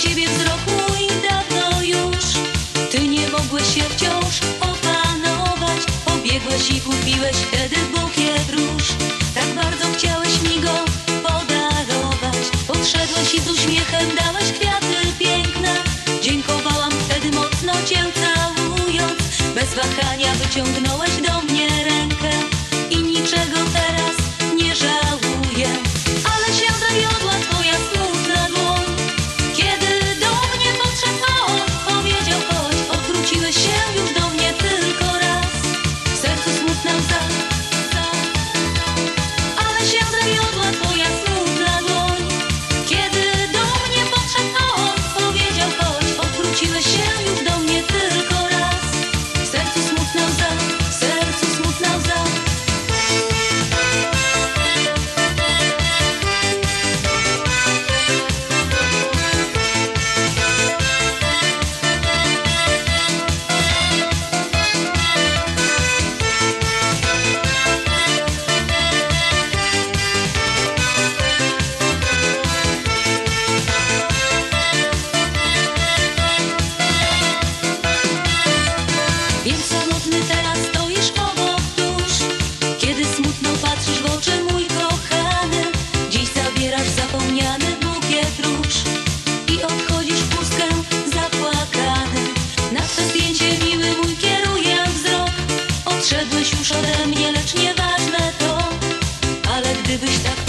ciebie wzrok mój dawno już. Ty nie mogłeś się wciąż opanować. Pobiegłeś i kupiłeś wtedy bukiet róż Tak bardzo chciałeś mi go podarować. Podszedłeś i z uśmiechem dałeś kwiaty piękne. Dziękowałam wtedy mocno cię całując. Bez wahania wyciągnąłeś już ode mnie, lecz nieważne to, ale gdybyś tak